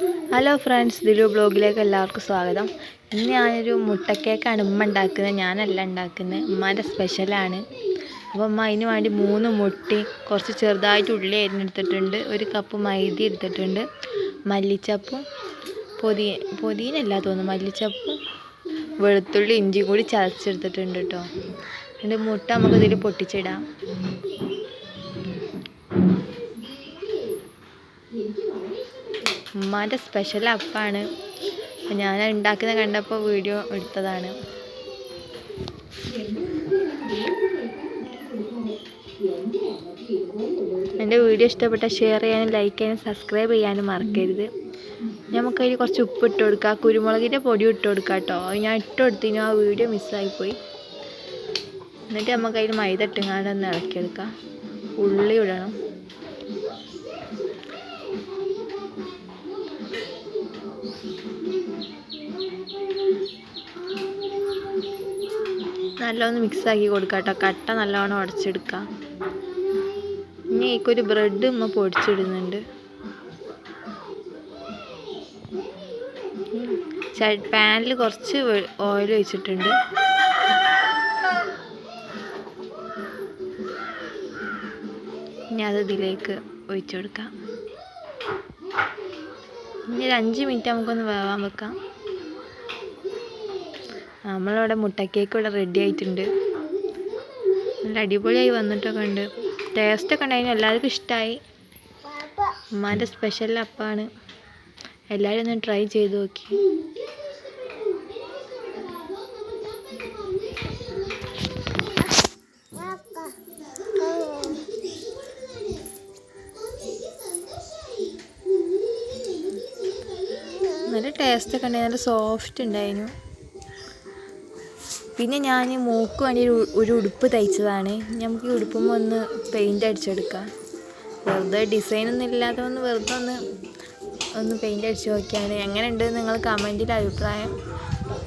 Hello friends Dilu ബ്ലോഗിലേക്ക് എല്ലാവർക്കും സ്വാഗതം. ഇന്ന് ഞാനൊരു മുട്ടക്കേക്കാണ് ഉമ്മ ഉണ്ടാക്കുന്നത്. ഞാനല്ല ഉണ്ടാക്കുന്നത്. ഉമ്മാന്റെ സ്പെഷ്യലാണ് അപ്പോൾ ഉമ്മ അതിന് വേണ്ടി മൂന്ന് മുട്ടി കുറച്ച് ചെറുതായിട്ട് ഉള്ളി അരിഞ്ഞെടുത്തിട്ടുണ്ട് ഒരു കപ്പ് മൈദ എടുത്തിട്ടുണ്ട്. മല്ലിച്ചപ്പും പൊതി പൊതിനല്ല തോന്നുന്നു. മല്ലിച്ചപ്പും വെളുത്തുള്ളി ഇഞ്ചി കൂടി ചതച്ചെടുത്തിട്ടുണ്ട് കേട്ടോ എന്നിട്ട് മുട്ട നമുക്ക് ഇതിൽ പൊട്ടിച്ചിടാം. ഉമ്മാന്റെ സ്പെഷ്യൽ അപ്പാണ്. അപ്പം ഞാൻ ഉണ്ടാക്കുന്നത് കണ്ടപ്പോൾ വീഡിയോ എടുത്തതാണ്. എന്റെ വീഡിയോ ഇഷ്ടപ്പെട്ടാൽ ഷെയർ ചെയ്യാനും ലൈക്ക് ചെയ്യാനും സബ്സ്ക്രൈബ് ചെയ്യാനും മറക്കരുത്. നമുക്കതിൽ കുറച്ച് ഉപ്പ് ഇട്ട് കൊടുക്കുക കുരുമുളകിന്റെ പൊടി ഇട്ട് കൊടുക്കുക കേട്ടോ. ഞാൻ ഇട്ട് കൊടുത്തിനു ആ വീഡിയോ മിസ്സായിപ്പോയി എന്നിട്ട് നമുക്ക് അതിൽ മൈദ ഇട്ടുങ്ങാണ്ട് ഒന്ന് ഇളക്കിയെടുക്കാം ഉള്ളി ഇടണം. നല്ലോണം മിക്സാക്കി കൊടുക്കുക കേട്ടോ കട്ട നല്ലോണം ഉടച്ചെടുക്കുക ഇനി ഇക്കൊരു ബ്രെഡ് ഉമ്മ പൊടിച്ചിടുന്നുണ്ട്. പാനിൽ കുറച്ച് ഓയിൽ ഒഴിച്ചിട്ടുണ്ട്. ഇനി അത് ഇതിലേക്ക് ഒഴിച്ചു കൊടുക്കാം. ഇനി ഒരു അഞ്ച് മിനിറ്റ് നമുക്കൊന്ന് വേവാൻ വെക്കാം. നമ്മളിവിടെ മുട്ടക്കേക്ക് ഇവിടെ റെഡി ആയിട്ടുണ്ട്. നല്ല അടിപൊളിയായി വന്നിട്ടൊക്കെ ഉണ്ട്. ടേസ്റ്റൊക്കെ ഉണ്ടായിരുന്നു. എല്ലാവർക്കും ഇഷ്ടമായി ഉമ്മാന്റെ സ്പെഷ്യൽ അപ്പാണ്. എല്ലാവരും ഒന്ന് ട്രൈ ചെയ്ത് നോക്കി. നല്ല ടേസ്റ്റൊക്കെ ഉണ്ടായി. നല്ല സോഫ്റ്റ് ഉണ്ടായിരുന്നു. പിന്നെ ഞാൻ മൂക്ക് വേണ്ടി ഒരു ഉടുപ്പ് തയ്ച്ചതാണ്. നമുക്ക് ഈ ഉടുപ്പുമ്പോൾ ഒന്ന് പെയിന്റ് അടിച്ചെടുക്കാം. വെറുതെ ഡിസൈനൊന്നും ഇല്ലാതെ ഒന്ന് വെറുതെ ഒന്ന് ഒന്ന് പെയിന്റ് അടിച്ച് നോക്കിയാണ്. എങ്ങനെയുണ്ട് നിങ്ങൾ കമന്റിൽ അഭിപ്രായം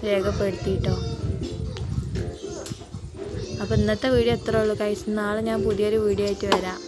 രേഖപ്പെടുത്തിയിട്ടോ. അപ്പോൾ ഇന്നത്തെ വീഡിയോ എത്ര ഉള്ളൂ. കഴിച്ച് നാളെ ഞാൻ പുതിയൊരു വീഡിയോ ആയിട്ട് വരാം.